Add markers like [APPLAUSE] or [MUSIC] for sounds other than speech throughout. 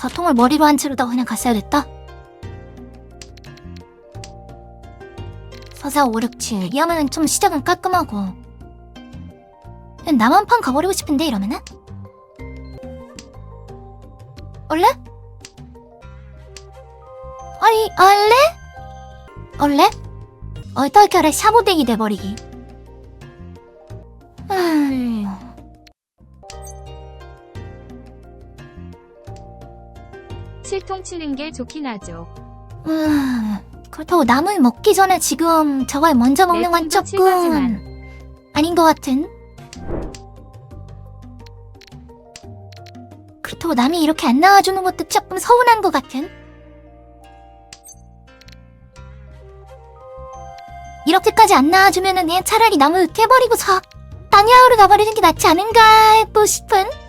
서통을 머리로 한 채로 다 그냥 갔어야 됐다. 서사 5, 6, 7 이하면은 좀 시작은 깔끔하고 나만 판 가버리고 싶은데 이러면은? 원래? 아니 원래? 원래? 얼떨결에 샤보댕이 돼버리기 칠통 치는 게 좋긴 하죠. 음, 그렇다고 남을 먹기 전에 지금 저걸 먼저 먹는 건 조금. 아닌 것 같은. 그렇다고 남이 이렇게 안 나와주는 것도 조금 서운한 것 같은. 이렇게까지 안 나와주면은 그냥 차라리 남을 깨버리고서 다니아우로 가버리는 게 낫지 않은가 했고 싶은.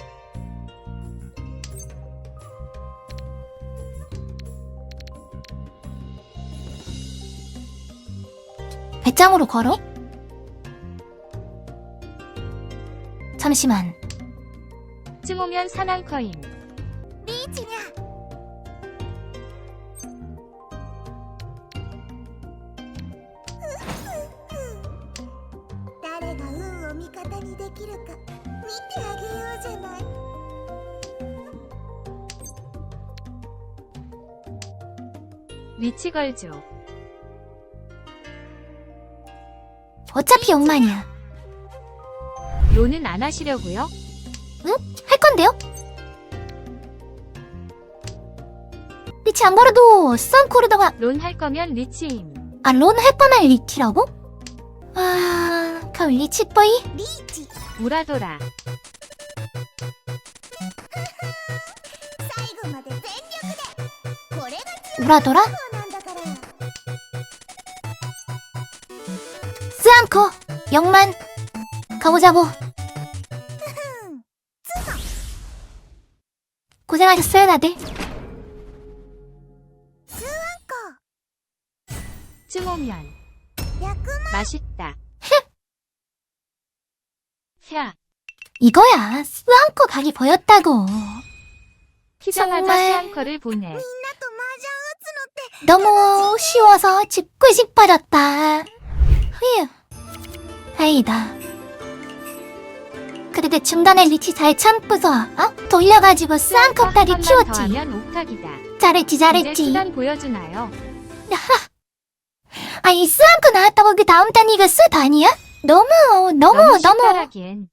배짱으로 걸어? 잠시만. 쯤 오면 사나이커임. 리치냐? 誰が運を味方にできるか見てあげようじゃない 리치 걸죠. 어차피 욕만이야. 요는 안 하시려고요? 응? 할 건데요? 리치 안 그래도 썸 고르다가 론 할 거면 리치임. 아, 론 했다날 리치라고? 아, 그럼 리치 빠이? 리치. 우라돌아. 우라돌아? 않고 영만 가보자고. 고생하셨어요 다들. 쯔오면. 맛있다. [LAUGHS] 이거야. 쓰앙코 각이 보였다고. 정말. 쓰앙코를 보내. 너무 쉬워서 집구식 빠졌다. 휴. 다행이다 그래도 중간에 리치 잘 참고서 어? 돌려가지고 한 번만 키웠지. 잘했지 잘했지 보여주나요? 아이 쓰안코 나왔다고 그 다음 단위가 쓰 단이야? 너무 너무 너무 너무